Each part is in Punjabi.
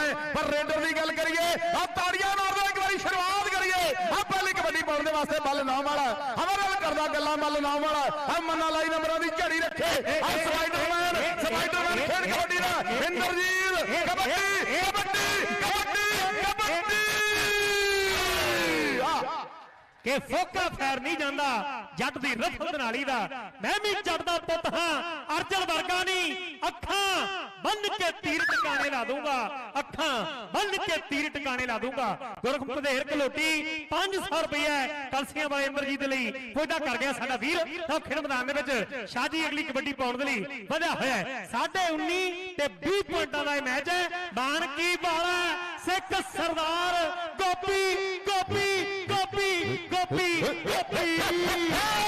ਹੈ। ਪਰ ਰੇਡਰ ਦੀ ਗੱਲ ਕਰੀਏ ਆ ਤਾੜੀਆਂ ਮਾਰਦੇ ਇੱਕ ਵਾਰੀ ਸ਼ੁਰੂਆਤ ਕਰੀਏ। ਆ ਪਹਿਲੀ ਕਬੱਡੀ ਪਾਉਣ ਦੇ ਵਾਸਤੇ ਬੱਲ ਨਾਮ ਵਾਲਾ ਹਮਾਰਾ ਕਰਦਾ ਗੱਲਾਂ ਬੱਲ ਨਾਮ ਵਾਲਾ ਆ ਮੰਨਾ ਲਾਈ ਨੰਬਰਾਂ ਦੀ ਝੜੀ ਰੱਖੇ। ਆ ਸਪਾਈਡਰਮੈਨ ਸਪਾਈਡਰਮੈਨ ਖੇਡ ਕਬੱਡੀ ਦਾ। ਇੰਦਰਜੀਤ, ਕਬੱਡੀ ਕਬੱਡੀ ਕਬੱਡੀ ਕਬੱਡੀ ਆ ਕਿ ਫੋਕਾ ਫੈਰ ਨਹੀਂ ਜਾਂਦਾ, ਜੱਟ ਦੀ ਰਫਤ ਨਾਲੀ ਦਾ। ਮੈਂ ਵੀ ਜੱਟ ਦਾ ਪੁੱਤ ਹਾਂ, ਅਰਜਨ ਵਰਗਾ ਨਹੀਂ। ਅੱਖਾਂ ਬੰਨ ਕੇ ਤੀਰ ਟਿਕਾਣੇ ਲਾ ਦੂੰਗਾ ਅੱਖਾਂ ਬੰਨ ਕੇ ਤੀਰ ਟਿਕਾਣੇ ਲਾ ਦੂੰਗਾ ਗੁਰਖ ਪਧੇਰ ਕਲੋਟੀ 500 ਰੁਪਏ ਕਲਸੀਆਂ ਵਾਲੇ ਇੰਦਰਜੀਤ ਲਈ ਫੋਇਦਾ ਕਰ ਗਿਆ ਸਾਡਾ ਵੀਰ। ਤਾਂ ਖੇਡ ਮੈਦਾਨ ਦੇ ਵਿੱਚ ਸ਼ਾਜੀ ਅਗਲੀ ਕਬੱਡੀ ਪਾਉਣ ਦੇ ਲਈ ਵਧਿਆ ਹੋਇਆ ਹੈ। ਸਾਢੇ 19 ਤੇ 20 ਪੁਆਇੰਟਾਂ ਦਾ ਇਹ ਮੈਚ ਹੈ। ਬਾਣ ਕੀ ਸਿੱਖ ਸਰਦਾਰ ਗੋਪੀ ਗੋਪੀ ਗੋਪੀ ਗੋਪੀ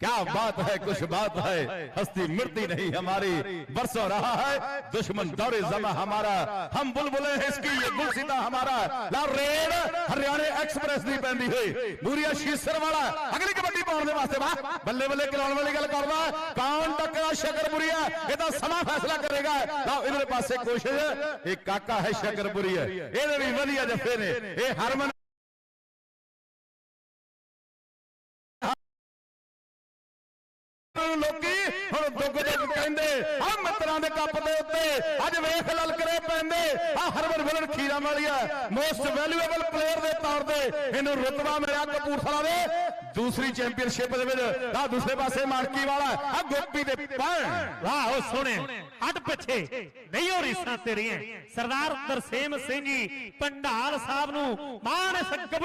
क्या बात है कुछ बात है। हस्ती मिटती नहीं हमारी बरसों रहा है दुश्मन दौरे जमा हमारा। हम बुलबुले हैं इसकी ये गुलसिता हमारा। ला रेड हरियाणा एक्सप्रेस दी पैंदी है। मूरिया शीसर वाला। अगली कबड्डी पाउन वास्ते वाह बल्ले बल्ले खिलाउन वाली गल कर करदा कौन टकरा शकरपुरिया ए दा समा फैसला करेगा। ला इधर पासे कोशिश। एक काका है शकरपुरी है इधर भी वधिया जफे ने। ए हरमन ਨੂੰ ਲੋਕੀ। ਹੁਣ ਦੁੱਗ ਦੁੱਗ ਕਹਿੰਦੇ ਆ ਮਿੱਤਰਾਂ ਦੇ ਕੱਪ ਦੇ ਉੱਤੇ ਅੱਜ ਵੇਖ ਲਲਕਰੇ ਪੈਂਦੇ। ਆ ਹਰਮਨ ਫਿਲਨ ਖੀਰਾ ਵਾਲੀਆ ਮੋਸਟ ਵੈਲਿਊਏਬਲ ਪਲੇਅਰ ਦੇ ਤੌਰ ਤੇ ਇਹਨੂੰ ਰੁਤਬਾ ਮਿਲਿਆ ਕਪੂਰਥਲਾ ਦੇ। ਦੂਸਰੀ ਚੈਂਪੀਅਨਸ਼ਿਪ ਦੇ ਵਿੱਚ ਆ ਦੂਸਰੇ ਪਾਸੇ ਮਾਨਕੀ ਵਾਲਾ ਆ ਗੋਪੀ ਦੇ ਪੈਣ ਵਾਹ, ਉਹ ਸੋਹਣੇ। ਅੱਡ ਪਿੱਛੇ। ਨਹੀਂ ਹੋ ਰੀਸਾਂ ਤੇਰੀਆਂ ਸਰਦਾਰ ਦਰਸੇਮ ਸਿੰਘ ਜੀ, ਪੰਡਾਲ ਸਾਹਿਬ ਨੂੰ ਮਾਣ ਇਸ ਤੇ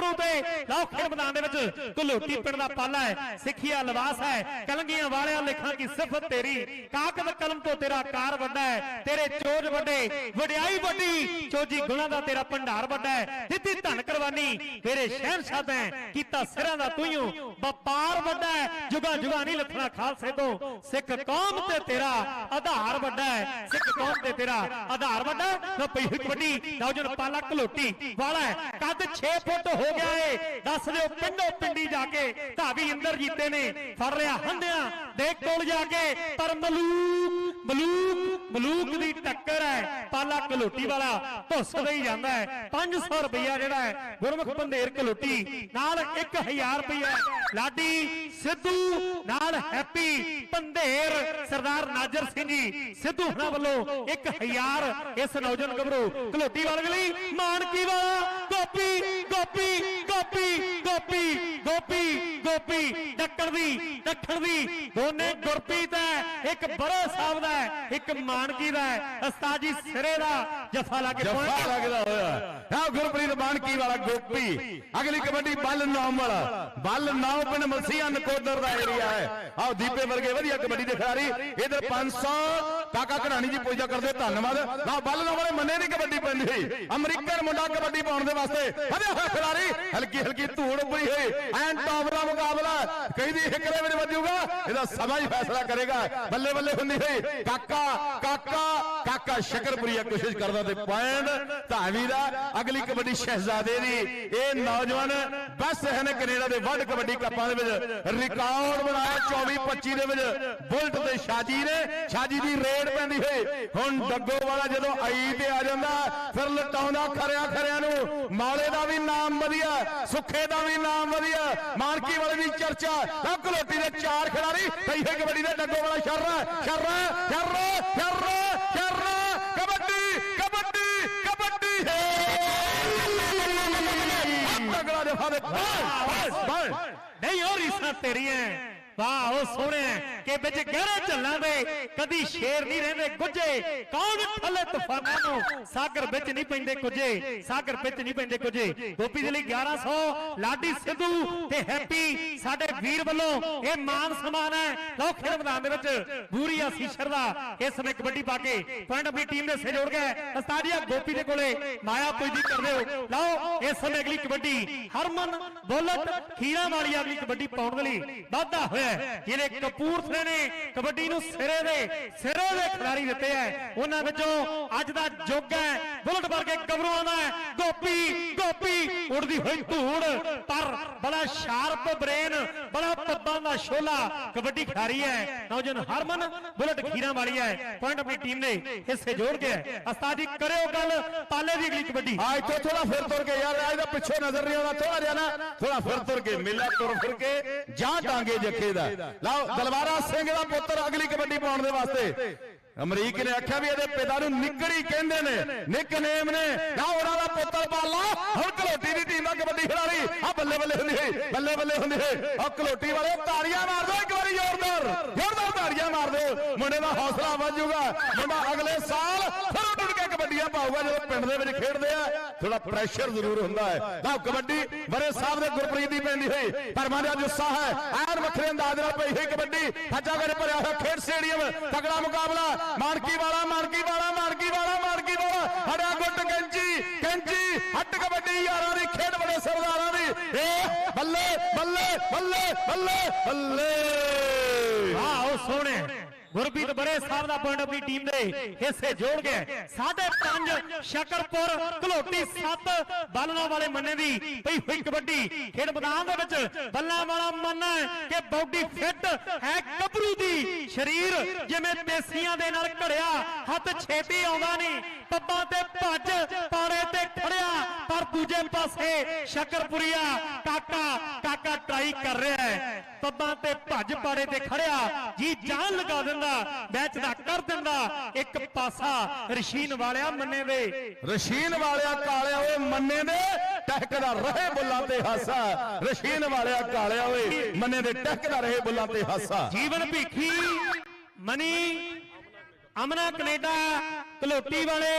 ਲਓ ਖੇਡ ਮੈਦਾਨ ਦੇ ਵਿੱਚ ਘਲੋਟੀ ਪਿੰਡ ਦਾ ਪਾਲਾ ਹੈ, ਸਿੱਖਿਆ ਲਿਬਾਸ ਹੈ, ਕਲੰਗੀਆਂ ਵਾਲਿਆਂ ਲਿਖਾਂ ਕੀ ਸਿਫਤ ਤੇਰੀ। ਕਾਕਦ ਕਲਮ ਤੋਂ ਤੇਰਾ ਕਾਰ ਵੱਡਾ ਹੈ, ਤੇਰੇ ਚੋਜ ਵੱਡੇ, ਵਡਿਆਈ ਵੱਡੀ, ਚੋਜੀ ਗੁਣਾ ਦਾ ਤੇਰਾ ਭੰਡਾਰ ਵੱਡਾ ਹੈ। ਦਿੱਤੀ ਧਨ ਕੁਰਬਾਨੀ, ਤੇਰੇ ਸ਼ਹਿਨशाह ਤੈਂ ਕੀਤਾ ਸਿਰਾਂ ਦਾ ਤੂੰ ਵਪਾਰ ਵੱਡਾ ਹੈ। ਜੁਗਾ ਜੁਗਾ ਨਹੀਂ ਲੱਥਣਾ ਖਾਲਸੇ ਤੋਂ। ਸਿੱਖ ਕੌਮ ਤੇ ਤੇਰਾ ਆਧਾਰ ਵੱਡਾ ਹੈ। ਸਿੱਖ ਕੌਮ ਤੇ ਤੇਰਾ ਆਧਾਰ ਵੱਡਾ ਲੋ ਪਈ ਕਬੱਡੀ ਨੌਜਵਾਨ ਪਾਲਾ ਘਲੋਟੀ ਵਾਲਾ ਹੈ। ਕੱਦ 6 ਫੁੱਟ ਹੋ ਗਿਆ ਏ। ਦੱਸ ਦਿਓ ਪਿੰਡੋ ਪਿੰਡੀ ਜਾ ਕੇ ਧਾਵੀ ਇੰਦਰ ਜੀਤੇ ਨੇ। ਫੜ ਲਿਆ ਹੰਦਿਆਂ ਦੇਖ ਕੋਲ ਜਾ ਕੇ। ਪਰ ਮਲੂਕ ਮਲੂਕ ਮਲੂਕ ਦੀ ਟੱਕਰ ਹੈ। ਪਾਲਾ ਘਲੋਟੀ ਵਾਲਾ ਧੁੱਸਦਾ ਹੀ ਜਾਂਦਾ ਹੈ। 500 ਰੁਪਇਆ ਜਿਹੜਾ ਹੈ, ਗੁਰਮੁਖ ਪੰਧੇਰ ਘਲੋਟੀ ਨਾਲ 1000 ਰੁਪਇਆ ਲਾਡੀ, ਸਿੱਧੂ, ਨਾਲ ਹੈਪੀ ਪੰਧੇਰ ਸਰਦਾਰ ਨਾਜਰ ਸਿੰਘ ਜੀ। ਸਿੱਧੂ ਹੁਣਾਂ ਵੱਲੋਂ 1000 ਇਸ ਨੌਜਵਾਨ ਗੱਭਰੂ ਘਲੋਟੀ ਵਾਲੇ ਲਈ। ਮਾਨਕੀ ਵਾਲਾ, ਗੋਪੀ ਗੋਪੀ ਗੋਪੀ ਗੋਪੀ ਗੋਪੀ ਗੋਪੀ ਡੱਕਣ ਦੀ ਦੱਖਣ ਦੀ। ਦੋਨੇ ਗੁਰਪ੍ਰੀਤ ਹੈ ਇੱਕ ਬਰੋ ਸਾਹਿਬ ਦਾ ਹੈ ਇੱਕ ਮਾਨਕੀ ਦਾ ਹੈ। ਉਸਤਾਦ ਜੀ ਸਿਰੇ ਦਾ ਜਫਾ ਲਾ ਕੇ ਜੱਫਾ ਲੱਗਦਾ ਹੋਇਆ। ਆ ਗੁਰਪ੍ਰੀਤ ਬਾਣਕੀ ਵਾਲਾ ਗੋਪੀ। ਅਗਲੀ ਕਬੱਡੀ ਬੱਲ ਨਾਮ ਵਾਲਾ। ਬੱਲ ਨਾਮ ਪਿੰਡ ਮਲਸੀਆਂ ਨਕੋਦਰ ਦਾ ਏਰੀਆ ਹੈ। ਆਹ ਦੀਪੇ ਵਰਗੇ ਵਧੀਆ ਕਬੱਡੀ ਦੇ ਖਿਡਾਰੀ। ਇਧਰ 500 ਕਾਕਾ ਘਰਾਣੀ ਜੀ ਪੂਜਾ ਕਰਦੇ ਧੰਨਵਾਦ। ਨਾ ਬੱਲ ਨਾਮ ਵਾਲੇ ਮੰਨੇ ਨਹੀਂ ਕਬੱਡੀ ਪੈਂਦੀ ਅਮਰੀਕਨ ਮੁੰਡਾ ਕਬੱਡੀ ਪਾਉਣ ਦੇ ਵਾਸਤੇ ਵਧਿਆ ਹੋਇਆ ਖਿਡਾਰੀ। ਹਲਕੀ ਹਲਕੀ ਧੂੜ ਪਈ ਹੋਈ? ਐਨ ਟੌਪ ਦਾ ਮੁਕਾਬਲਾ। ਕਹਿੰਦੀ ਹਿਕਰੇ ਵਿੱਚ ਵੱਜੂਗਾ, ਇਹਦਾ ਸਮਾਂ ਹੀ ਫੈਸਲਾ ਕਰੇਗਾ। ਬੱਲੇ ਬੱਲੇ ਹੁੰਦੀ ਹੋਈ, ਕਾਕਾ ਕਾਕਾ ਕਾਕਾ ਸ਼ਕਰਪੁਰੀਆ ਕੋਸ਼ਿਸ਼ ਕਰਦਾ ਤੇ ਪੁਆਇੰਟ ਧਾਵੀ ਦਾ। ਅਗਲੀ ਕਬੱਡੀ ਸ਼ਹਿਜ਼ਾਦੇ ਦੀ। ਇਹ ਨੌਜਵਾਨ ਬਸ ਹਨ ਕੈਨੇਡਾ ਦੇ ਵਰਲਡ ਕਬੱਡੀ ਕੱਪਾਂ ਦੇ ਵਿੱਚ। ਰਿਕਾਰਡ ਬਣਾਇਆ 24 25 ਦੇ ਵਿੱਚ। ਬੁਲਟ ਤੇ ਸ਼ਾਜੀ ਨੇ। ਸ਼ਾਜੀ ਦੀ ਰੇਡ ਪੈਂਦੀ ਹੋਈ। ਹੁਣ ਡੱਗੋ ਵਾਲਾ ਜਦੋਂ ਆਈ ਤੇ ਆ ਜਾਂਦਾ, ਫਿਰ ਲਟਾਉਂਦਾ ਖਰਿਆ ਖਰਿਆਂ ਨੂੰ। ਮਾਲੇ ਦਾ ਵੀ ਨਾਮ ਵਧੀਆ। ਸੁੱਖੇ ਦਾ ਵੀ ਨਾਮ ਵਧੀਆ ਮਾਨਕੀ ਵਾਲੇ ਦੀ ਚਰਚਾ। ਤਾਂ ਘਲੋਟੀ ਦੇ ਚਾਰ ਖਿਡਾਰੀ ਤਈਏ ਕਬੱਡੀ ਦੇ ਡੱਗੋ ਵਾਲਾ ਸ਼ਰਰਾ ਸ਼ਰਰਾ ਸ਼ਰਰਾ ਸ਼ਰਰਾ ਸ਼ਰਰਾ ਕਬੱਡੀ ਕਬੱਡੀ ਕਬੱਡੀ। ਹੈ ਤਗੜਾ ਜਫਾ ਦੇ ਬਸ ਬਸ ਨਹੀਂ ਉਹ ਰੀਸਾਂ ਤੇਰੀਆਂ। ਵਾਹ ਉਹ ਸੋਹਣੇ ਕਿ ਵਿੱਚ ਗਹਿਰੇ ਝੱਲਾਂ ਦੇ ਕਦੀ ਸ਼ੇਰ ਨਹੀਂ ਰਹਿੰਦੇ ਗੁੱਜੇ ਕੌਣ ਥੱਲੇ ਤੂਫਾਨਾਂ ਨੂੰ? ਸਾਗਰ ਵਿੱਚ ਨਹੀਂ ਪੈਂਦੇ ਕੁਝੇ ਸਾਗਰ ਵਿੱਚ ਨਹੀਂ ਪੈਂਦੇ ਕੁਝੇ ਗੋਪੀ ਦੇ ਲਈ 1100 ਲਾਡੀ ਸਿੱਧੂ ਤੇ ਹੈਪੀ ਸਾਡੇ ਵੀਰ ਵੱਲੋਂ। ਇਹ ਮਾਨ ਸਨਮਾਨ ਹੈ। ਲਓ ਖੇਡ ਮੈਦਾਨ ਦੇ ਵਿੱਚ ਬੂਰੀ ਆਸੀਸ਼ਰ ਦਾ। ਇਸ ਸਮੇਂ ਕਬੱਡੀ ਪਾ ਕੇ ਪੁਆਇੰਟ ਆਪਣੀ ਟੀਮ ਦੇ ਸੇ ਜੋੜ ਗਏ ਉਸਤਾਦੀਆ ਗੋਪੀ ਦੇ ਕੋਲੇ ਮਾਇਆ ਪੁੱਜੀ ਕਰਦੇ ਹੋ। ਲਓ ਇਸ ਸਮੇਂ ਅਗਲੀ ਕਬੱਡੀ ਹਰਮਨ ਬੁਲਟ ਖੀਰਾ ਵਾਲੀ ਅਗਲੀ ਕਬੱਡੀ ਪਾਉਣ ਦੇ ਲਈ। ਵਾਧਾ ਹੋਇਆ। ਹੈ। ਜਿਹੜੇ ਕਪੂਰਥਲੇ ਨੇ ਕਬੱਡੀ ਨੂੰ ਸਿਰੇ ਦੇ ਸਿਰੇ ਦੇ ਖਿਡਾਰੀ ਦਿੱਤੇ ਹੈ। ਉਹਨਾਂ ਵਿੱਚੋਂ ਅੱਜ ਦਾ ਯੁੱਗ ਹੈ। ਬੁਲਟ ਵਰਗੇ ਗੱਭਰੂਆਂ ਦਾ ਹੈ। ਗੋਪੀ ਗੋਪੀ, ਉੜਦੀ ਹੋਈ ਧੂੜ। ਪਰ ਬੜਾ ਸ਼ਾਰਪ ਬ੍ਰੇਨ, ਬੜਾ ਪੱਬਾਂ ਦਾ ਸ਼ੋਲਾ ਕਬੱਡੀ ਖਿਡਾਰੀ ਹੈ। ਨੌਜਵਾਨ ਹਰਮਨ ਬੁਲਟ ਖੀਰਾਂ ਵਾਲੀ ਹੈ। ਪੁਆਇੰਟ ਆਪਣੀ ਟੀਮ ਨੇ ਹਿੱਸੇ ਜੋੜ ਕੇ ਹੈ ਉਸਤਾਦ ਜੀ ਕਰਿਓ ਗੱਲ। ਪਾਲੇ ਦੀ ਅਗਲੀ ਕਬੱਡੀ। ਆ ਇੱਥੋਂ ਥੋੜਾ ਫਿਰ ਤੁਰ ਕੇ ਯਾਰ, ਇਹਦਾ ਪਿੱਛੇ ਨਜ਼ਰ ਨਹੀਂ ਆਉਂਦਾ ਥੋੜਾ ਜਿਹਾ ਨਾ ਥੋੜਾ ਫਿਰ ਤੁਰ ਕੇ, ਮੇਲਾ ਤੁਰ ਫਿਰ ਕੇ ਜਾਂ ਟਾਂਗੇ ਜੱਖੇ ਦਾ ਲਓ, ਦਲਵਾਰਾ ਸਿੰਘ ਦਾ ਪੁੱਤਰ ਅਗਲੀ ਕਬੱਡੀ ਪਾਉਣ ਦੇ ਵਾਸਤੇ। ਅਮਰੀਕ ਨੇ ਆਖਿਆ ਵੀ ਇਹਦੇ ਪਿਤਾ ਨੂੰ ਨਿੱਕੜੀ ਕਹਿੰਦੇ ਨੇ। ਨਿਕਨੇਮ ਨੇ। ਨਾ ਉਹਨਾਂ ਦਾ ਪੁੱਤਰ ਬਾਲਾ ਹੁਣ ਕਲੋਟੀ ਦੀ ਟੀਮ ਦਾ ਕਬੱਡੀ ਖਿਡਾਰੀ। ਆ ਬੱਲੇ ਬੱਲੇ ਹੁੰਦੀ ਹੈ ਬੱਲੇ ਬੱਲੇ ਹੁੰਦੀ ਹੈ ਆ ਕਲੋਟੀ ਵਾਲੇ ਤਾੜੀਆਂ ਮਾਰ ਦਿਓ ਇੱਕ ਵਾਰੀ ਜ਼ੋਰਦਾਰ ਜ਼ੋਰਦਾਰ ਤਾੜੀਆਂ ਮਾਰ ਦਿਓ। ਮੁੰਡੇ ਦਾ ਹੌਸਲਾ ਵੱਜੂਗਾ ਮੁੰਡਾ ਅਗਲੇ ਸਾਲ ਫਿਰ ਕਬੱਡੀਆਂ ਪਾਊਗਾ ਜਦੋਂ ਪਿੰਡ ਦੇ ਵਿੱਚ ਖੇਡਦੇ ਆ ਥੋੜਾ ਪ੍ਰੈਸ਼ਰ ਜ਼ਰੂਰ ਹੁੰਦਾ ਹੈ। ਤਾਂ ਕਬੱਡੀ ਬਰੇ ਸਾਹਿਬ ਦੇ ਗੁਰਪ੍ਰੀਤ ਦੀ ਪੈਂਦੀ ਹੋਈ ਪਰਮਾਂ ਦਾ ਜੁੱਸਾ ਹੈ। ਐਨ ਵੱਖਰੇ ਅੰਦਾਜ਼ ਨਾਲ ਪਈ ਹੋਈ ਕਬੱਡੀ ਫੱਜਾਗੜ ਭਰਿਆ ਹੋਇਆ ਖੇਡ ਸਟੇਡੀਅਮ ਤਗੜਾ ਮੁਕਾਬਲਾ, ਮਾਨਕੀ ਵਾਲਾ ਮਾਨਕੀ ਵਾਲਾ ਮਾਨਕੀ ਵਾਲਾ ਮਾਨਕੀ ਵਾਲਾ, ਹੜਿਆ ਗੁੱਟ ਕੈਂਚੀ ਕੈਂਚੀ, ਹੱਟ ਕਬੱਡੀ, ਯਾਰਾਂ ਦੀ ਖੇਡ ਬੜੇ ਸਰਦਾਰਾਂ ਦੀ। ਏ, ਬੱਲੇ ਬੱਲੇ ਬੱਲੇ ਬੱਲੇ ਬੱਲੇ। ਆਹ ਸੋਹਣੇ। ਗੁਰਪ੍ਰੀਤ ਬੜੇ ਸਾਹਿਬ ਦਾ ਪੁਆਇੰਟ ਆਪਣੀ ਟੀਮ ਦੇ ਹਿੱਸੇ ਜੋੜ ਗਏ। ਸਾਢੇ ਪੰਜ ਸ਼ਕਰਪੁਰ ਘਲੋਟੀ 7 ਬੱਲਣਾ ਵਾਲੇ ਮੰਨੇ ਦੀ ਪਈ ਹੋਈ ਕਬੱਡੀ। ਖੇਡ ਮੈਦਾਨ ਦੇ ਵਿੱਚ ਬੱਲਾਂ ਵਾਲਾ ਮੰਨਾ ਹੈ ਕਿ ਬਾਡੀ ਫਿੱਟ ਹੈ ਗੱਭਰੂ ਦੀ। ਸਰੀਰ ਜਿਵੇਂ ਦੇਸੀਆਂ ਦੇ ਨਾਲ ਘੜਿਆ ਹੱਥ ਛੇਤੀ ਆਉਂਦਾ ਨਹੀਂ। ਪੱਬਾਂ ਤੇ ਭੱਜ ਪਾੜੇ ਤੇ ਖੜਿਆ। ਪਰ ਦੂਜੇ ਪਾਸੇ ਸ਼ਕਰਪੁਰੀਆ ਕਾਕਾ ਕਾਕਾ ਟਰਾਈ ਕਰ ਰਿਹਾ ਹੈ। ਪੱਬਾਂ ਤੇ ਭੱਜ ਪਾੜੇ ਤੇ ਖੜਿਆ। ਜੀ ਜਾਨ ਲਗਾ ਦਿੰਦਾ ਮੈਚ ਦਾ ਕਰ ਦਿੰਦਾ। ਇੱਕ ਪਾਸਾ ਰਸ਼ੀਨ ਵਾਲਿਆ ਮੰਨੇ ਦੇ ਰਸ਼ੀਨ ਵਾਲਿਆ ਕਾਲਿਆ ਓਏ ਮੰਨੇ ਦੇ ਟਹਿਕਦਾ ਰਹੇ ਬੁੱਲਾਂ ਤੇ ਹਾਸਾ। ਰਸ਼ੀਨ ਵਾਲਿਆ ਕਾਲਿਆ ਓਏ ਮੰਨੇ ਦੇ ਟਹਿਕਦਾ ਰਹੇ ਬੁੱਲਾਂ ਤੇ ਹਾਸਾ। ਜੀਵਨ ਭੀਖੀ ਮਨੀ ਅਮਨਾ ਕੈਨੇਡਾ ਕਲੋਟੀ ਵਾਲੇ।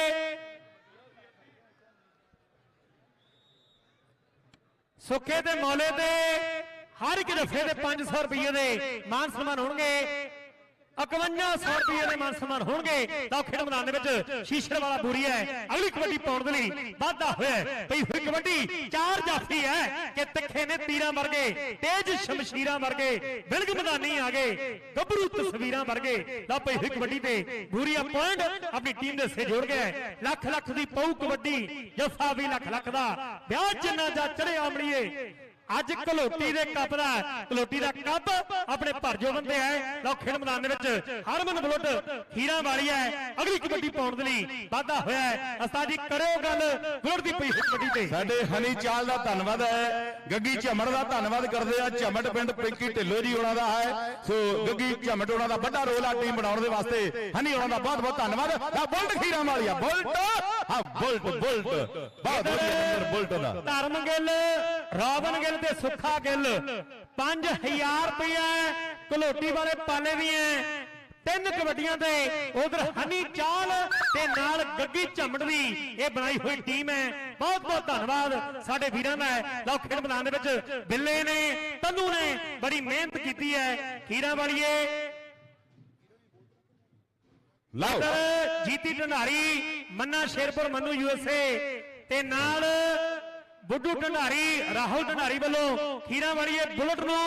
ਸੁੱਖੇ ਤੇ ਮੌਲੇ ਤੇ ਹਰ ਇੱਕ ਜਫੇ ਦੇ 500 ਰੁਪਏ ਦੇ ਮਾਨ ਸਨਮਾਨ ਹੋਣਗੇ। 5100 ਰੁਪਏ ਦੇ ਮਾਨ ਸਨਮਾਨ ਹੋਣਗੇ। ਤਾਂ ਖੇਡ ਮੈਦਾਨ ਦੇ ਵਿੱਚ ਸ਼ੀਸ਼ੜ ਵਾਲਾ ਬੂਰੀ ਹੈ। ਅਗਲੀ ਕਬੱਡੀ ਪਾਉਣ ਦੇ ਲਈ ਵਾਧਾ ਹੋਇਆ ਪਈ ਹੋਈ ਕਬੱਡੀ, ਚਾਰ ਜਾਫੀ ਹੈ ਕਿ ਤਿੱਖੇ ਨੇ ਤੀਰਾਂ ਵਰਗੇ, ਤੇਜ ਸ਼ਮਸ਼ੀਰਾਂ ਵਰਗੇ, ਬਿਲਗ ਮੈਦਾਨੀ ਆ ਗਏ, ਗੱਭਰੂ ਤਸਵੀਰਾਂ ਵਰਗੇ। ਲਾ ਪਈ ਹੋਈ ਕਬੱਡੀ ਤੇ ਬੂਰੀਆ ਪੁਆਇੰਟ, ਆਪਣੀ ਟੀਮ ਦੇ ਸੇ ਜੋੜ ਗਿਆ ਲੱਖ ਲੱਖ ਦੀ ਪਊ ਕਬੱਡੀ, ਜੱਫਾ ਵੀ ਲੱਖ ਲੱਖ ਦਾ। ਵਿਆਹ ਜਿੰਨਾ ਜਾ ਚੜੇ ਆਮੜੀਏ ਅੱਜ ਕਲੋਟੀ ਦੇ ਕੱਪ ਦਾ ਕਲੋਟੀ ਦਾ ਕੱਪ ਆਪਣੇ ਭਰਜੋ ਬੰਦੇ ਹੈ। ਲਓ ਖੇਡ ਮੈਦਾਨ ਦੇ ਵਿੱਚ ਹਰਮਨ ਬੁਲਟ ਖੀਰਾ ਵਾਲੀ ਹੈ। ਅਗਲੀ ਕਬੱਡੀ ਪਾਉਣ ਦੇ ਲਈ ਵਾਧਾ ਹੋਇਆ ਹੈ। ਉਸਤਾਦ ਜੀ ਕਰਿਓ ਗੱਲ। ਬੁਲਟ ਦੀ ਪਈ ਕਬੱਡੀ ਤੇ। ਸਾਡੇ ਹਨੀ ਚਾਲ ਦਾ ਧੰਨਵਾਦ ਹੈ। ਗੱਗੀ ਝਮੜ ਦਾ ਧੰਨਵਾਦ ਕਰਦੇ ਆ। ਝਮੜ ਪਿੰਡ ਪਿੰਕੀ ਢਿੱਲੋ ਜੀ ਉਹਨਾਂ ਦਾ ਹੈ। ਸੋ ਗੱਗੀ ਝਮੜ ਉਹਨਾਂ ਦਾ ਵੱਡਾ ਰੋਲ ਆ ਟੀਮ ਬਣਾਉਣ ਦੇ ਵਾਸਤੇ। ਹਨੀ ਉਹਨਾਂ ਦਾ ਬਹੁਤ ਬਹੁਤ ਧੰਨਵਾਦ। ਆ ਬੁਲਟ ਖੀਰਾ ਵਾਲੀਆ ਬੁਲਟ। ਹਾਂ ਬੁਲਟ ਬੁਲਟ। ਬਹੁਤ ਵਧੀਆ ਨੰਬਰ ਬੁਲਟ। ਦਾ ਧਰਮ ਗਿੱਲ ਰੋਬਨ ਗਿੱਲ ਤੇ ਸੁੱਖਾ ਗਿੱਲ। 5000 ਰੁਪਇਆ ਕਲੋਟੀ ਵਾਲੇ ਪਾਲੇ ਦੀਆਂ ਤਿੰਨ ਕਬੱਡੀਆਂ ਤੇ ਉਧਰ ਹਨੀ ਚਾਲ ਤੇ ਨਾਲ ਗੱਗੀ ਝੰਮੜ ਦੀ ਇਹ ਬਣਾਈ ਹੋਈ ਟੀਮ ਹੈ। ਬਹੁਤ ਬਹੁਤ ਧੰਨਵਾਦ ਸਾਡੇ ਵੀਰਾਂ ਦਾ। ਲਓ ਖੇਡ ਮੈਦਾਨ ਦੇ ਵਿੱਚ ਬਿੱਲੇ ਨੇ ਤੰਨੂ ਨੇ ਬੜੀ ਮਿਹਨਤ ਕੀਤੀ ਹੈ। ਖੀਰਾਂ ਵਾਲੀਏ। ਲਓ। ਜੀਤੀ ਢੰਡਾਰੀ ਮੰਨਾ ਸ਼ੇਰਪੁਰ ਮੰਨੂ ਯੂਐਸਏ ਤੇ ਨਾਲ ਬੁੱਢੂ ਢੰਡਾਰੀ ਰਾਹੁਲ ਢੰਡਾਰੀ ਵੱਲੋਂ ਖੀਰਾ ਵਾਲੀਏ ਬੁਲਟ ਨੂੰ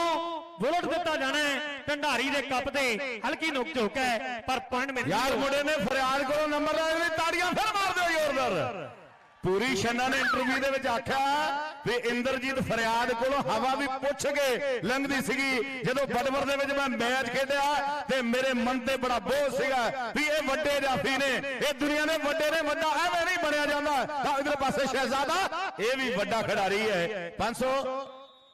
ਬੁਲਟ ਦਿੱਤਾ ਜਾਣਾ ਹੈ। ਢੰਡਾਰੀ ਦੇ ਕੱਪ ਤੇ ਹਲਕੀ ਨੁਕ ਝੋਕ ਹੈ ਪਰ ਪੁਆਇੰਟ ਮਿਲ ਯਾਰ ਮੁੰਡੇ ਨੇ ਫਰਿਆਦ ਕੋਲੋਂ ਨੰਬਰ ਲੈ ਲਈ ਤਾੜੀਆਂ ਫਿਰ ਮਾਰ ਦਿਓ ਜ਼ੋਰਦਾਰ ਪੂਰੀ ਛੰਨਾ ਨੇ ਇੰਟਰਵਿਊ ਦੇ ਵਿੱਚ ਆਖਿਆ ਵੀ ਇੰਦਰਜੀਤ ਫਰਿਆਦ ਕੋਲੋਂ ਹਵਾ ਵੀ ਪੁੱਛ ਕੇ ਲੰਘਦੀ ਸੀਗੀ। ਜਦੋਂ ਬਡਵਰ ਦੇ ਵਿੱਚ ਮੈਂ ਮੈਚ ਖੇਡਿਆ ਤੇ ਮੇਰੇ ਮਨ ਤੇ ਬੜਾ ਬੋਝ ਸੀਗਾ ਵੀ ਇਹ ਵੱਡੇ ਜਾਫੀ ਨੇ, ਇਹ ਦੁਨੀਆ ਦੇ ਵੱਡੇ ਨੇ ਵੱਡਾ ਐਵੇਂ ਨਹੀਂ ਬਣਿਆ ਜਾਂਦਾ। ਤਾਂ ਇਧਰ ਪਾਸੇ ਸ਼ਹਿਜ਼ਾਦਾ, ਇਹ ਵੀ ਵੱਡਾ ਖਿਡਾਰੀ ਹੈ। 500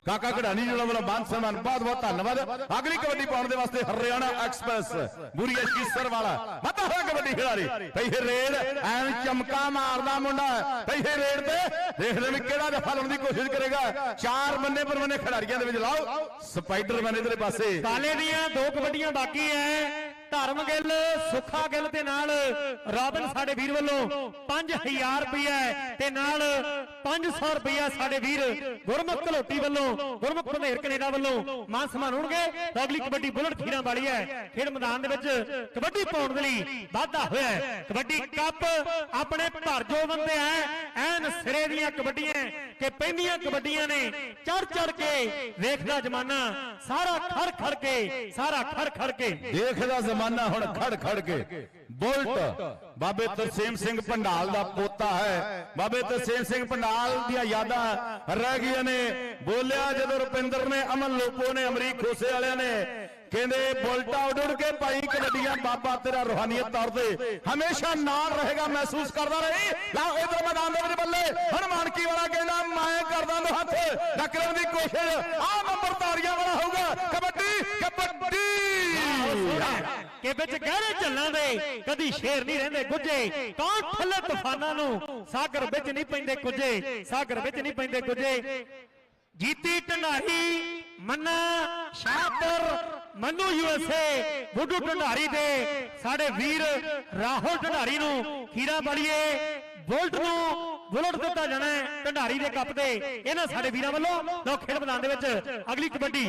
ਕਾਕਾ ਕਢਾਣੀ ਜੀ ਵੱਲੋਂ ਮਾਨ ਸਨਮਾਨ, ਬਹੁਤ ਬਹੁਤ ਧੰਨਵਾਦ। ਅਗਲੀ ਕਬੱਡੀ ਪਾਉਣ ਦੇ ਵਾਸਤੇ ਹਰਿਆਣਾ ਐਕਸਪ੍ਰੈਸ ਬੁਰੀਆ ਸ਼ੀਸਰ ਵਾਲਾ। ਮਤਾ ਹੋਇਆ ਕਬੱਡੀ ਖਿਡਾਰੀ। ਪਹਿਲੇ ਰੇਡ ਐਨ ਚਮਕਾ ਮਾਰਦਾ ਮੁੰਡਾ। ਪਹਿਲੇ ਰੇਡ ਤੇ ਦੇਖਦੇ ਵੀ ਕਿਹੜਾ ਜਫਾ ਲਾਉਣ ਦੀ ਕੋਸ਼ਿਸ਼ ਕਰੇਗਾ। ਚਾਰ ਬੰਨੇ ਪਰ ਬੰਨੇ ਖਿਡਾਰੀਆਂ ਦੇ ਵਿੱਚ ਲਾਓ। ਸਪਾਈਡਰਮੈਨ ਇਧਰਲੇ ਪਾਸੇ। ਕਾਲੇ ਦੀਆਂ ਦੋ ਕਬੱਡੀਆਂ ਬਾਕੀ ਹੈ ਧਰਮ ਗਿੱਲ, ਸੁੱਖਾ ਗਿੱਲ ਦੇ ਨਾਲ ਰੋਬਿਨ ਸਾਡੇ ਵੀਰ ਵੱਲੋਂ 5000 ਰੁਪਇਆ ਤੇ ਨਾਲ 500 ਰੁਪਇਆ ਸਾਡੇ ਵੀਰ ਗੁਰਮੁਖ ਘਲੋਟੀ ਵੱਲੋਂ, ਗੁਰਮੁਖ ਭੰਦੇਰ ਕੈਨੇਡਾ ਵੱਲੋਂ ਮਾਨ ਸਨਮਾਨ ਹੋਣਗੇ। ਅਗਲੀ ਕਬੱਡੀ ਬੁਲਟ ਖੀਰਾਂ ਵਾਲੀ ਹੈ। ਖੇਡ ਮੈਦਾਨ ਦੇ ਵਿੱਚ ਕਬੱਡੀ ਪਾਉਣ ਦੇ ਲਈ ਵਾਧਾ ਹੋਇਆ ਕਬੱਡੀ ਕੱਪ ਆਪਣੇ ਭਰ ਜੋ ਬੰਦੇ ਐ ਐਨ ਸਿਰੇ ਦੀਆਂ ਕਬੱਡੀਆਂ ਕਿ ਪਹਿਲੀਆਂ ਕਬੱਡੀਆਂ ਨੇ ਚੜ ਚੜ ਕੇ ਵੇਖਦਾ ਜਮਾਨਾ, ਸਾਰਾ ਖੜ ਖੜ ਕੇ, ਸਾਰਾ ਖੜ ਖੜ ਕੇ। ਦੇਖਦਾ ਜ਼ਮਾਨਾ ਹੁਣ ਖੜ ਖੜ ਕੇ ਬੁਲਟ ਬਾਬੇ ਤਰਸੇਮ ਸਿੰਘ ਪੰਡਾਲ ਦਾ ਪੋਤਾ ਹੈ ਬਾਬੇ ਤਰਸੇਮ ਸਿੰਘ ਪੰਡਾਲ ਦੀਆਂ ਯਾਦਾਂ ਰਹਿ ਗਈਆਂ ਨੇ ਬੋਲਿਆ ਜਦੋਂ ਰੁਪਿੰਦਰ ਨੇ ਅਮਨ ਲੋਪੋ ਨੇ ਅਮਰੀਕ ਖੋਸੇ ਵਾਲਿਆਂ ਨੇ ਕਹਿੰਦੇ ਬੁਲਟਾ ਉੱਡ ਉੱਡ ਕੇ ਭਾਈ ਕਬੱਡੀਆਂ ਬਾਬਾ ਤੇਰਾ ਰੂਹਾਨੀਅਤ ਤੌਰ ਤੇ ਹਮੇਸ਼ਾ ਨਾਲ ਰਹੇਗਾ ਮਹਿਸੂਸ ਕਰਦਾ ਰਹੀ ਲਓ ਇਧਰ ਮੈਦਾਨ ਦੇ ਵਿੱਚ ਬੱਲੇ ਹਨੂਮਾਨ ਕੀ ਵਾਲਾ ਕਹਿੰਦਾ ਮੈਂ ਕਰਦਾ ਨੂੰ ਹੱਥ ਟੱਕਰਨ ਦੀ ਕੋਸ਼ਿਸ਼ ਆ ਨੰਬਰ ਤਾੜੀਆਂ ਵਾਲਾ ਹੋਊਗਾ ਕਬੱਡੀ ਕਬੱਡੀ ਕਿ ਵਿੱਚ ਗਹਿਰੇ ਝੱਲਾਂ ਦੇ ਕਦੀ ਸ਼ੇਰ ਨਹੀਂ ਰਹਿੰਦੇ ਗੁੱਜੇ ਕੌਣ ਥੱਲੇ ਤੂਫਾਨਾਂ ਨੂੰ? ਸਾਗਰ ਵਿੱਚ ਨਹੀਂ ਪੈਂਦੇ ਕੁਝੇ ਸਾਗਰ ਵਿੱਚ ਨਹੀਂ ਪੈਂਦੇ ਕੁਝੇ ਜੀਤੀ ਢੰਡਾਰੀ ਮੰਨਾ ਸ਼ਾਹਪੁਰ ਮੰਨੂ ਯੂਐਸਏ ਬੁੱਢੂ ਢੰਡਾਰੀ ਦੇ ਸਾਡੇ ਵੀਰ ਰਾਹੁਲ ਢੰਡਾਰੀ ਨੂੰ ਖੀਰਾ ਵਾਲੀਏ ਬੁਲਟ ਨੂੰ ਬੁਲਟ ਦਿੱਤਾ ਜਾਣਾ ਢੰਡਾਰੀ ਦੇ ਕੱਪ ਤੇ। ਇਹਨਾਂ ਸਾਡੇ ਵੀਰਾਂ ਵੱਲੋਂ ਲੋ ਖੇਡ ਮੈਦਾਨ ਦੇ ਵਿੱਚ ਅਗਲੀ ਕਬੱਡੀ।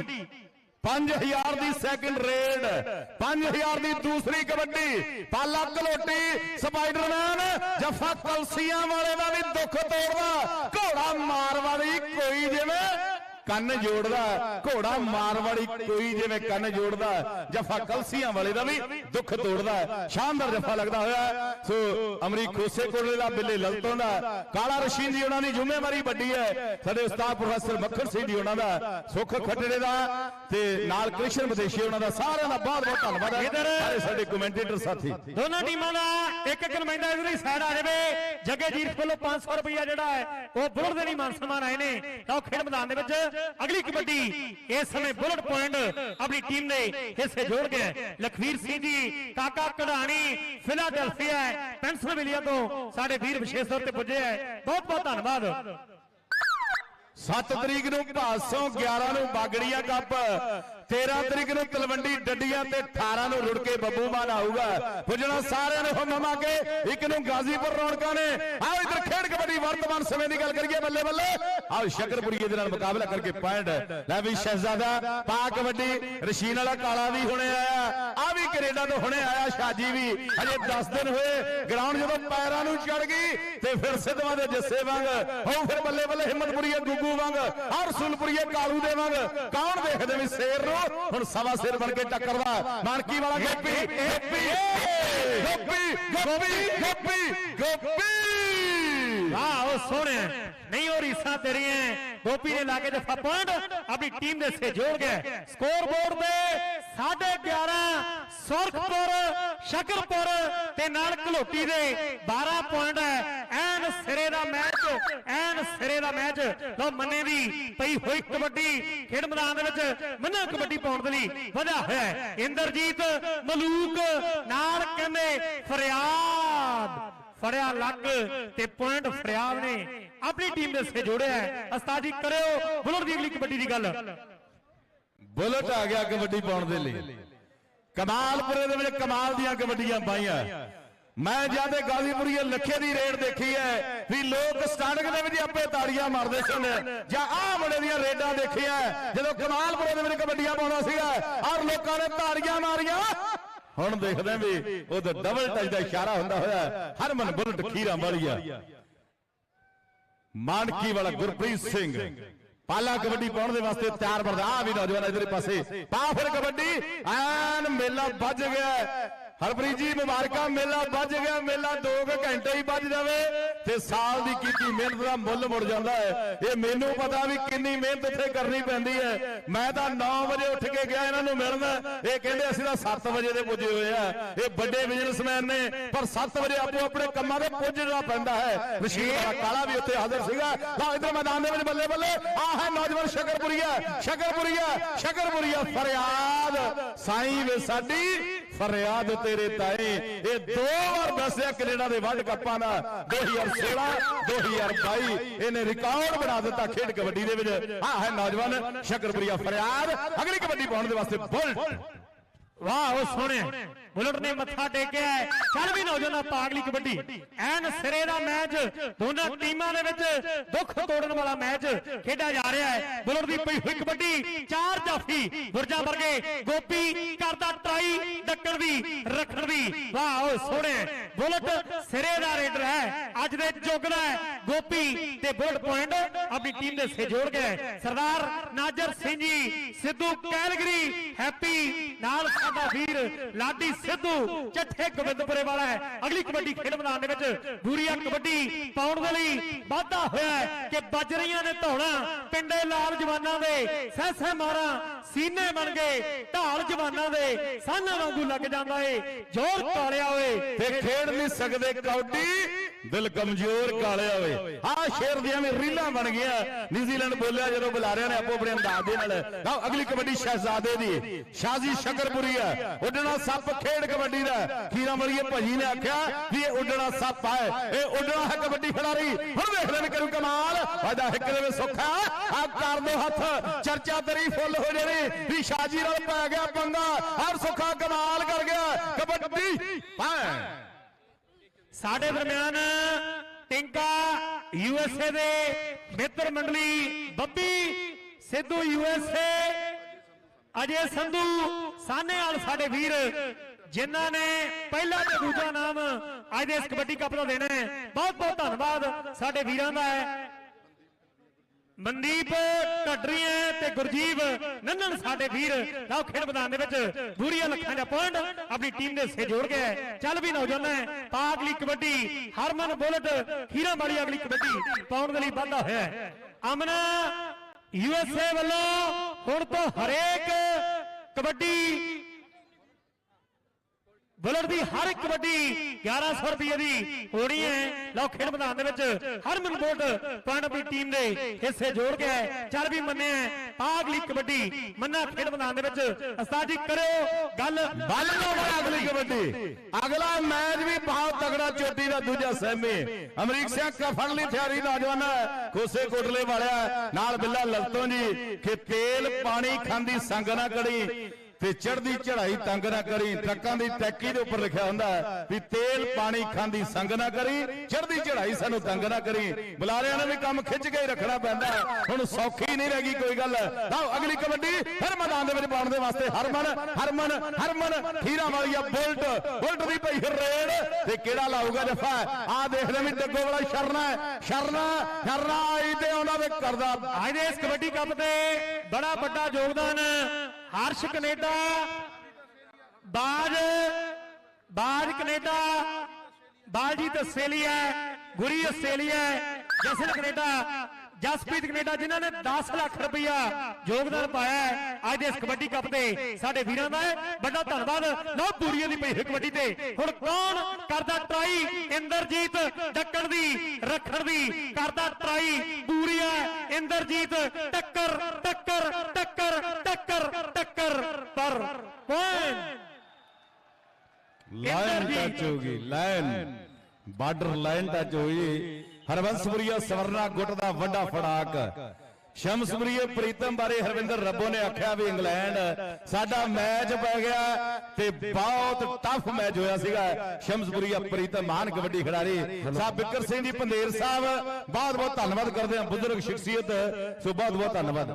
5000 ਦੀ ਸੈਕਿੰਡ ਰੇਡ 5000 ਦੀ ਦੂਸਰੀ ਕਬੱਡੀ, ਪਾਲਾ ਕਲੋਟੀ ਸਪਾਈਡਰਮੈਨ, ਜਫਾ ਕਲਸੀਆਂ ਵਾਲੇ ਦਾ ਵੀ ਦੁੱਖ ਤੋੜਦਾ, ਘੋੜਾ ਮਾਰਵਾੜੀ ਕੋਈ ਜਿਵੇਂ ਕੰਨ ਜੋੜਦਾ ਘੋੜਾ ਮਾਰਵਾੜੀ ਕੋਈ ਜਿਵੇਂ ਕੰਨ ਜੋੜਦਾ ਜਫਾ ਕਲਸੀਆਂ ਵਾਲੇ ਦਾ ਵੀ ਦੁੱਖ ਤੋੜਦਾ ਸ਼ਾਨਦਾਰ ਜਫਾ ਲੱਗਦਾ ਹੋਇਆ। ਸੋ ਅਮਰੀਕ ਖੋਸੇ ਕੋਲੇ ਦਾ ਬਿੱਲੇ ਲਲਤੋਂ ਦਾ। ਕਾਲਾ ਰਸ਼ੀਦ ਜੀ ਉਹਨਾਂ ਦੀ ਜ਼ਿੰਮੇਵਾਰੀ ਵੱਡੀ ਹੈ। ਸਾਡੇ ਉਸਤਾਦ ਪ੍ਰੋਫੈਸਰ ਮੱਖਣ ਸਿੰਘ ਜੀ ਉਹਨਾਂ ਦਾ ਸੁੱਖ ਖੱਟੜੇ ਦਾ ਤੇ ਨਾਲ ਕ੍ਰਿਸ਼ਨ ਵਿਦੇਸ਼ੀ ਉਹਨਾਂ ਦਾ ਸਾਰਿਆਂ ਦਾ ਬਹੁਤ ਬਹੁਤ ਧੰਨਵਾਦ ਹੈ। ਸਾਡੇ ਕਮੈਂਟੇਟਰ ਸਾਥੀ। ਦੋਨਾਂ ਟੀਮਾਂ ਦਾ ਇੱਕ ਇੱਕ ਨੁਮਾਇੰਦਾ ਇਧਰਲੀ ਸਾਈਡ ਆ ਜਾਵੇ। ਜੱਗੇ ਜੀਤ ਵੱਲੋਂ 500 ਰੁਪਇਆ ਜਿਹੜਾ ਹੈ ਉਹ ਬੁਲਟ ਦੇ ਲਈ ਮਾਨ ਸਨਮਾਨ ਆਏ ਨੇ ਤਾਂ ਉਹ ਖੇਡ ਮੈਦਾਨ ਦੇ ਵਿੱਚ ਅਗਲੀ ਕਬੱਡੀ ਇਸ ਸਮੇਂ ਬੁਲਟ ਪੁਆਇੰਟ ਆਪਣੀ ਟੀਮ ਦੇ ਹਿੱਸੇ ਜੋੜ ਗਿਆ। ਲਖਵੀਰ ਸਿੰਘ ਜੀ ਕਾਕਾ ਕਢਾਣੀ ਫਿਲਾਡੈਲਫੀਆ ਪੈਂਸਲਵੇਲੀਆ ਤੋਂ ਸਾਡੇ ਵੀਰ ਵਿਸ਼ੇਸ਼ ਤੌਰ ਤੇ ਪੁੱਜੇ ਹੈ। ਬਹੁਤ ਬਹੁਤ ਧੰਨਵਾਦ। 7 ਤਰੀਕ ਨੂੰ ਭਾਸੋਂ 11 ਨੂੰ ਬਾਗੜੀਆ ਕੱਪ। 13 ਤਰੀਕ ਨੂੰ ਤਲਵੰਡੀ ਡੱਡੀਆਂ ਤੇ 18 ਨੂੰ ਰੁੜ ਕੇ ਬੱਬੂ ਮਾਨ ਆਊਗਾ। ਪੁੱਜਣਾ ਸਾਰਿਆਂ ਨੇ ਹੁਮਮਾ ਕੇ ਇੱਕ ਨੂੰ ਗਾਜ਼ੀਪੁਰ ਰੌਣਕਾਂ ਨੇ। ਆਓ ਇਧਰ ਖੇਡ ਕਬੱਡੀ ਵਰਤਮਾਨ ਸਮੇਂ ਦੀ ਗੱਲ ਕਰੀਏ ਬੱਲੇ ਬੱਲੇ। ਆਓ ਸ਼ਕਰਪੁਰੀਏ ਦੇ ਨਾਲ ਮੁਕਾਬਲਾ ਕਰਕੇ ਪੁਆਇੰਟ। ਲੈ ਵੀ ਸ਼ਹਿਜ਼ਾਦਾ, ਪਾ ਕਬੱਡੀ, ਰਸ਼ੀਨ ਵਾਲਾ ਕਾਲਾ ਵੀ ਹੁਣੇ ਆਇਆ। ਕੈਨੇਡਾ ਤੋਂ ਹੁਣੇ ਆਇਆ ਸ਼ਾਜੀ ਵੀ ਅਜੇ 10 ਦਿਨ ਹੋਏ, ਗਰਾਊਂਡ ਜਦੋਂ ਪੈਰਾਂ ਨੂੰ ਚੜ ਗਈ ਤੇ ਫਿਰ ਸਿੱਧਵਾਂ ਦੇ ਜੱਸੇ ਵਾਂਗ ਹੋ ਫਿਰ ਬੱਲੇ ਬੱਲੇ ਹਿੰਮਤਪੁਰੀਏ ਗੁੱਗੂ ਵਾਂਗ ਔਰ ਰਸੂਲਪੁਰੀਏ ਕਾਲੂ ਦੇ ਵਾਂਗ, ਕੌਣ ਦੇਖਦੇ ਵੀ ਸ਼ੇਰ ਨੂੰ? ਹੁਣ ਸਵਾ ਸਿਰ ਬਣ ਕੇ ਟੱਕਰਦਾ ਮਾਨਕੀ ਵਾਲਾ ਗੋਪੀ ਗੋਪੀ ਗੋਪੀ ਗੋਪੀ ਗੋਪੀ ਗੋਪੀ ਵਾਹ ਉਹ ਸੋਹਣਿਆ ਨਹੀਂ, ਉਹ ਰੀਸਾਂ ਤੇਰੀਆਂ ਗੋਪੀ ਨੇ ਲਾ ਕੇ ਜਫਾ ਪੁਆਇੰਟ ਆਪਣੀ ਟੀਮ ਦੇ ਸੇ ਜੋੜ ਗਿਆ ਸਕੋਰ ਬੋਰਡ ਤੇ 11.5 ਸੁਰਖਪੁਰ, ਸ਼ਕਰਪੁਰ ਤੇ ਨਾਲ ਘਲੋਟੀ ਦੇ 12 ਪੁਆਇੰਟ ਹੈ। ਐਨ ਸਿਰੇ ਦਾ ਮੈਚ, ਐਨ ਸਿਰੇ ਦਾ ਮੈਚ। ਲੋ ਮੰਨੇ ਦੀ ਪਈ ਹੋਈ ਕਬੱਡੀ। ਖੇਡ ਮੈਦਾਨ ਦੇ ਵਿੱਚ ਮੰਨਾ ਕਬੱਡੀ ਪਾਉਣ ਦੇ ਲਈ ਵਧਿਆ ਹੋਇਆ ਇੰਦਰਜੀਤ ਮਲੂਕ ਨਾਲ ਕਹਿੰਦੇ ਫਰਿਆਦ। ਫੜਿਆ ਲੱਗ ਤੇ ਪੁਆਇੰਟ ਫਰਿਆਦ ਨੇ ਆਪਣੀ ਟੀਮ ਦੇ ਸੇ ਜੋੜਿਆ ਹੈ। ਉਸਤਾਦ ਜੀ, ਕਰਿਓ ਬੁਲਟ ਦੀ ਅਗਲੀ ਕਬੱਡੀ ਦੀ ਗੱਲ। ਬੁਲਟ ਆ ਗਿਆ ਕਬੱਡੀ ਪਾਉਣ ਦੇ ਲਈ। ਕਮਾਲਪੁਰੇ ਦੇ ਵਿੱਚ ਕਮਾਲ ਦੀਆਂ ਕਬੱਡੀਆਂ ਪਾਈਆਂ। ਮੈਂ ਜਦ ਗਾਜ਼ੀਪੁਰੀਏ ਲੱਖੇ ਦੀ ਰੇਡ ਦੇਖੀ ਹੈ, ਵੀ ਲੋਕ ਸਟਾਰਟਿੰਗ ਦੇ ਵਿੱਚ ਆਪੇ ਤਾੜੀਆਂ ਮਾਰਦੇ ਸਨ, ਜਾਂ ਆਹ ਮੁੰਡੇ ਦੀਆਂ ਰੇਡਾਂ ਦੇਖੀਆਂ, ਜਦੋਂ ਕਮਾਲਪੁਰੇ ਦੇ ਵਿੱਚ ਕਬੱਡੀਆਂ ਪਾਉਂਦਾ ਸੀਗਾ ਔਰ ਲੋਕਾਂ ਨੇ ਤਾੜੀਆਂ ਮਾਰੀਆਂ। ਹੁਣ ਦੇਖਦੇ ਵੀ ਉਹਦਾ ਡਬਲ ਟੱਚ ਦਾ ਇਸ਼ਾਰਾ ਹੁੰਦਾ ਹੋਇਆ। ਹਰਮਨ ਬੁਲਟ ਖੀਰਾਂ ਵਾਲੀਆ। ਮਾਨਕੀ ਵਾਲਾ ਗੁਰਪ੍ਰੀਤ ਸਿੰਘ। ਪਾਲਾ ਕਬੱਡੀ ਪਾਉਣ ਦੇ ਵਾਸਤੇ ਤਿਆਰ ਬਰਦਾ ਆ ਵੀ ਨੌਜਵਾਨ ਇਧਰਲੇ ਪਾਸੇ। ਪਾ ਫਿਰ ਕਬੱਡੀ। ਐਨ ਮੇਲਾ ਵੱਜ ਗਿਆ। ਹਰਪ੍ਰੀਤ ਜੀ, ਮੁਬਾਰਕਾਂ, ਮੇਲਾ ਵੱਜ ਗਿਆ, ਮੇਲਾ 2 ਘੰਟੇ ਹੀ ਵੱਜ ਜਾਵੇ ਤੇ ਸਾਲ ਦੀ ਕੀਤੀ ਮਿਹਨਤ ਦਾ ਮੁੱਲ ਮੁੜ ਜਾਂਦਾ ਹੈ। ਇਹ ਮੈਨੂੰ ਪਤਾ ਵੀ ਕਿੰਨੀ ਮਿਹਨਤ ਇੱਥੇ ਕਰਨੀ ਪੈਂਦੀ ਹੈ। ਮੈਂ ਤਾਂ 9 ਵਜੇ ਉੱਠ ਕੇ ਗਿਆ ਇਹਨਾਂ ਨੂੰ ਮਿਲਣ। ਇਹ ਕਹਿੰਦੇ ਅਸੀਂ ਤਾਂ 7 ਵਜੇ ਦੇ ਪੁੱਜੇ ਹੋਏ ਆ। ਇਹ ਵੱਡੇ ਬਿਜ਼ਨਸਮੈਨ ਨੇ, ਪਰ 7 ਵਜੇ ਆਪੋ ਆਪਣੇ ਕੰਮਾਂ ਦੇ ਪੁੱਜਣਾ ਪੈਂਦਾ ਹੈ। ਰਸ਼ੀਦ ਕਾਲਾ ਵੀ ਉੱਥੇ ਹਾਜ਼ਰ ਸੀਗਾ। ਲਓ, ਇਧਰ ਮੈਦਾਨ ਦੇ ਵਿੱਚ ਬੱਲੇ ਬੱਲੇ। ਆ ਹੈ ਨੌਜਵਾਨ ਸ਼ਕਰਪੁਰੀਆ। ਸ਼ਕਰਪੁਰੀਆ ਸ਼ਕਰਪੁਰੀਆ ਫਰਿਆਦ। ਸਾਈਂ ਵੇ ਸਾਡੀ ਫਰਿਆਦ ਤੇਰੇ ਤਾਏ ਇਹ ਦੋ ਵਾਰ ਦੱਸਿਆ ਕੈਨੇਡਾ ਦੇ ਵਰਲਡ ਕੱਪਾਂ ਦਾ 2016 2022 ਇਹਨੇ ਰਿਕਾਰਡ ਬਣਾ ਦਿੱਤਾ ਖੇਡ ਕਬੱਡੀ ਦੇ ਵਿੱਚ। ਆ ਹੈ ਨੌਜਵਾਨ ਸ਼ਕਰਪੁਰੀਆ ਫਰਿਆਦ। ਅਗਲੀ ਕਬੱਡੀ ਪਾਉਣ ਦੇ ਵਾਸਤੇ ਬੁਲਟ। ਵਾਹ, ਉਹ ਸੋਹਣਿਆ ਬੁਲਟ ਨੇ ਮੱਥਾ ਟੇਕਿਆ ਚੱਲ ਵੀ ਨੌਜਵਾਨਾਂ, ਪਾਗਲੀ ਕਬੱਡੀ। ਐਨ ਸਿਰੇ ਦਾ ਮੈਚ, ਦੋਨਾਂ ਟੀਮਾਂ ਦੇ ਵਿੱਚ ਦੁੱਖ ਤੋੜਨ ਵਾਲਾ ਮੈਚ ਖੇਡਿਆ ਜਾ ਰਿਹਾ ਹੈ। ਬੁਲਟ ਦੀ ਪਈ ਹੋਈ ਕਬੱਡੀ, ਚਾਰ ਜਾਫੀ ਗੁਰਜਾ ਵਰਗੇ, ਗੋਪੀ ਕਰਦਾ ਟਰਾਈ, ਡੱਕਣ ਦੀ ਰੱਖਣ ਦੀ ਵਾਹ, ਉਹ ਸੋਹਣਿਆ ਬੁਲਟ ਸਿਰੇ ਦਾ ਰੇਡਰ ਹੈ। ਅੱਜ ਦੇ ਯੁੱਗ ਦਾ ਗੋਪੀ ਤੇ ਬੁਲਟ ਪੁਆਇੰਟ ਆਪਣੀ ਟੀਮ ਦੇ ਸੇ ਜੋੜ ਗਿਆ ਸਰਦਾਰ ਨਾਜਰ ਸਿੰਘ ਜੀ, ਸਿੱਧੂ ਕੈਲਗਰੀ, ਹੈਪੀ, ਨਾਲ ਸਾਡਾ ਵੀਰ ਲਾਡੀ ਸਿੱਧੂ ਚੱਠੇ ਗੋਬਿੰਦਪੁਰੇ ਵਾਲਾ ਹੈ। ਅਗਲੀ ਕਬੱਡੀ ਖੇਡ ਮੈਦਾਨ ਦੇ ਵਿੱਚ ਬੂਰੀਆ ਕਬੱਡੀ ਪਾਉਣ ਦੇ ਲਈ ਵਾਧਾ ਹੋਇਆ ਕਿ ਵੱਜ ਰਹੀਆਂ ਨੇ ਧੌਣਾ ਪਿੰਡੇ ਲਾਲ ਜਵਾਨਾਂ ਦੇ। ਸਹਿ ਮਾਰਾਂ ਸੀਨੇ ਬਣ ਗਏ ਢਾਲ ਜਵਾਨਾਂ ਦੇ। ਸਾਨਾਂ ਵਾਂਗੂ ਲੱਗ ਜਾਂਦਾ ਏ। ਜ਼ੋਰ ਤਾਲਿਆ ਓਏ। ਤੇ ਖੇਡ ਨਹੀਂ ਸਕਦੇ ਕੌਡੀ ਦਿਲ ਕਮਜ਼ੋਰ ਕਾਲਿਆ ਹੋਵੇ। ਆਹ ਸ਼ੇਰ ਦੀਆਂ ਵੀ ਰੀਲਾਂ ਬਣ ਗਿਆ ਨਿਊਜ਼ੀਲੈਂਡ ਬੋਲਿਆ ਜਦੋਂ ਬੁਲਾਰਿਆਂ ਨੇ ਆਪੋ ਆਪਣੇ ਅੰਦਾਜ਼ ਦੇ ਨਾਲ। ਲਓ ਅਗਲੀ ਕਬੱਡੀ ਸ਼ਹਿਜ਼ਾਦੇ ਦੀ। ਸ਼ਾਜ਼ੀ ਸ਼ਕਰਪੁਰੀ ਹੈ ਉੱਡਣਾ ਸੱਪ ਖੇਡ ਕਬੱਡੀ ਦਾ। ਖੀਰਾ ਮਲੀਏ ਭਾਜੀ ਨੇ ਆਖਿਆ ਵੀ ਇਹ ਉੱਡਣਾ ਸੱਪ ਹੈ ਇਹ ਉੱਡਣਾ ਹੈ ਕਬੱਡੀ ਖਿਡਾਰੀ। ਹੁਣ ਵੇਖ ਲੈਣ ਕਰੂ ਕਮਾਲ। ਵਾਦਾ ਹਿੱਕ ਦੇ ਵਿੱਚ ਸੁੱਖਾ ਆ। ਕਰ ਦੋ ਹੱਥ। ਚਰਚਾ ਤੇਰੀ ਫੁੱਲ ਹੋ ਜਾਣੀ। ਵੀ ਸ਼ਾਜੀ ਨਾਲ ਪੈ ਗਿਆ ਪੰਗਾ। ਹਰ ਸੁੱਖਾ ਕਮਾਲ ਕਰ ਗਿਆ। ਕਬੱਡੀ ਹਾਂ ਸਾਡੇ ਦਰਮਿਆਨ ਟਿੰਕਾ ਯੂਐਸਏ ਦੇ ਮਿੱਤਰ ਮੰਡਲੀ ਬੱਬੀ ਸਿੱਧੂ ਯੂਐਸਏ ਅਜੇ ਸੰਧੂ ਸਾਨੇਵਾਲ ਸਾਡੇ ਵੀਰ, ਜਿਨ੍ਹਾਂ ਨੇ ਪਹਿਲਾ ਤੇ ਦੂਜਾ ਨਾਮ ਅੱਜ ਦੇ ਇਸ ਕਬੱਡੀ ਕੱਪ ਦਾ ਦੇਣਾ ਹੈ। ਬਹੁਤ ਬਹੁਤ ਧੰਨਵਾਦ ਸਾਡੇ ਵੀਰਾਂ ਦਾ ਹੈ। ਮਨਦੀਪ ਢੱਡਰੀਆਂ ਤੇ ਗੁਰਜੀਵ ਨੰਨਣ ਸਾਡੇ ਵੀਰ ਲਓ ਖੇਡ ਮੈਦਾਨ ਦੇ ਵਿੱਚ ਬੂਰੀਆ ਲੱਖਾਂ ਦਾ ਪੁਆਇੰਟ ਆਪਣੀ ਟੀਮ ਦੇ ਸੇ ਜੋੜ ਗਿਆ ਚੱਲ ਵੀ ਨੌਜਵਾਨਾਂ ਹੈ। ਪਾਗਲੀ ਕਬੱਡੀ ਹਰਮਨ ਬੁਲਟ ਖੀਰਾ ਵਾਲੀ ਅਗਲੀ ਕਬੱਡੀ ਪਾਉਣ ਦੇ ਲਈ ਵਾਧਾ ਹੋਇਆ ਹੈ। ਅਮਨ ਯੂਐਸਏ ਵੱਲੋਂ ਹੁਣ ਤੋਂ ਹਰੇਕ ਕਬੱਡੀ ਬੁਲਟ ਦੀ ਹਰ ਇੱਕ ਕਬੱਡੀ 1100 ਰੁਪਏ ਦੀ ਹੋਣੀ ਹੈ। ਲਓ ਖੇਡ ਮੈਦਾਨ ਦੇ ਵਿੱਚ ਹਰਮਨ ਬੋਲਟ ਪੁਆਇੰਟ ਆਪਣੀ ਟੀਮ ਦੇ ਹਿੱਸੇ ਜੋੜ ਕੇ ਹੈ। ਚੱਲ ਵੀ ਮੰਨਿਆ ਹੈ। ਆਗਲੀ ਕਬੱਡੀ ਮੰਨਾ ਖੇਡ ਮੈਦਾਨ ਦੇ ਵਿੱਚ। ਉਸਤਾਦ ਜੀ, ਕਰਿਓ ਗੱਲ। ਬੱਲ ਨੂੰ ਅਗਲੀ ਕਬੱਡੀ। ਅਗਲਾ ਮੈਚ ਵੀ ਬਹੁਤ ਤਗੜਾ ਚੋਟੀ ਦਾ ਦੂਜਾ ਸਹਿਮੇ ਅਮਰੀਕ ਸਿੰਘ ਕਫੜ ਲਈ ਤਿਆਰੀ ਨੌਜਵਾਨ ਕੋਸੇ ਕੋਟਲੇ ਵਾਲਿਆ ਨਾਲ ਬਿੱਲਾ ਲਲਤੋਂ ਜੀ। ਕਿ ਤੇਲ, ਪਾਣੀ, ਖਾਂਦੀ ਸੰਗ ਨਾ ਕੜੀ। ਤੇ ਚੜਦੀ ਚੜਾਈ ਤੰਗ ਨਾ ਕਰੀ, ਟਰੱਕਾਂ ਦੀ ਟੈਕੀ ਦੇ ਉੱਪਰ ਲਿਖਿਆ ਹੁੰਦਾ ਵੀ ਤੇਲ ਪਾਣੀ ਖਾਂਦੀ ਸੰਗ ਨਾ ਕਰੀ ਚੜਦੀ ਚੜਾਈ ਸਾਨੂੰ ਤੰਗ ਨਾ ਕਰੀ। ਬੁਲਾਰਿਆਂ ਨੇ ਵੀ ਕੰਮ ਖਿੱਚ ਕੇ ਹੀ ਰੱਖਣਾ ਪੈਂਦਾ ਹੁਣ ਸੌਖੀ ਨਹੀਂ ਰਹਿ ਗਈ ਕੋਈ ਗੱਲ। ਲਓ, ਅਗਲੀ ਕਬੱਡੀ ਫਿਰ ਮੈਦਾਨ ਦੇ ਵਿੱਚ ਪਾਉਣ ਦੇ ਵਾਸਤੇ ਹਰਮਨ ਹਰਮਨ ਹਰਮਨ, ਖੀਰਾ ਵਾਲੀਆ ਬੁਲਟ ਬੁਲਟ ਦੀ ਪਈ ਰੇਡ। ਤੇ ਕਿਹੜਾ ਲਾਊਗਾ ਜਫਾ? ਆ ਦੇਖਦੇ ਵੀ ਡੱਗੋ ਵਾਲਾ ਸ਼ਰਨਾ ਸ਼ਰਨਾ ਸ਼ਰਨਾ ਆਈ ਤੇ ਉਹਨਾਂ ਦੇ ਕਰਦਾ ਅੱਜ ਦੇ ਇਸ ਕਬੱਡੀ ਕੱਪ ਤੇ ਬੜਾ ਵੱਡਾ ਯੋਗਦਾਨ। Harsh Canada, Baaj Baaj Canada, Baljit Australia, Guri Australia, Jasan Canada, Jaspreet Canada, ਜਿਨ੍ਹਾਂ ਨੇ 10 ਲੱਖ ਰੁਪਇਆ ਯੋਗਦਾਨ ਪਾਇਆ ਅੱਜ ਦੇ ਇਸ ਕਬੱਡੀ ਕੱਪ ਤੇ। ਸਾਡੇ ਵੀਰਾਂ ਦਾ ਵੱਡਾ ਧੰਨਵਾਦ। ਲਓ ਪੂਰੀਆਂ ਦੀ ਪਈ ਕਬੱਡੀ ਤੇ। ਹੁਣ ਕੌਣ ਕਰਦਾ ਟਰਾਈ? ਇੰਦਰਜੀਤ ਡੱਕਣ ਦੀ, ਰੱਖਣ ਦੀ। ਕਰਦਾ ਟਰਾਈ ਪੂਰੀਆ ਇੰਦਰਜੀਤ ਟੱਕਰ ਟੱਕਰ ਟੱਕਰ ਟੱਕਰ ਟੱਕਰ। ਪੁਆਇੰਟ ਲਾਈਨ ਟੱਚ ਹੋ ਗਈ ਲਾਈਨ। ਬਾਰਡਰ ਲਾਈਨ ਟੱਚ ਹੋਈ ਹਰਬੰਸਪੁਰੀਆ ਸਵਰਨਾ ਗੁੱਟ ਦਾ ਵੱਡਾ ਫੜਾਕ। ਸ਼ਮਸਪੁਰੀਏ ਪ੍ਰੀਤਮ ਬਾਰੇ ਹਰਵਿੰਦਰ ਰੱਬੋ ਨੇ ਆਖਿਆ ਵੀ ਇੰਗਲੈਂਡ ਸਾਡਾ ਮੈਚ ਪੈ ਗਿਆ ਤੇ ਬਹੁਤ ਟਫ ਮੈਚ ਹੋਇਆ ਸੀਗਾ। ਸ਼ਮਸਪੁਰੀਆ ਪ੍ਰੀਤਮ ਮਹਾਨ ਕਬੱਡੀ ਖਿਡਾਰੀ। ਸਾਹਿਬ ਬਿੱਕਰ ਸਿੰਘ ਜੀ ਪੰਦੇਰ ਸਾਹਿਬ ਬਹੁਤ ਬਹੁਤ ਧੰਨਵਾਦ ਕਰਦੇ ਹਾਂ ਬਜ਼ੁਰਗ ਸ਼ਖਸੀਅਤ। ਸੋ ਬਹੁਤ ਬਹੁਤ ਧੰਨਵਾਦ।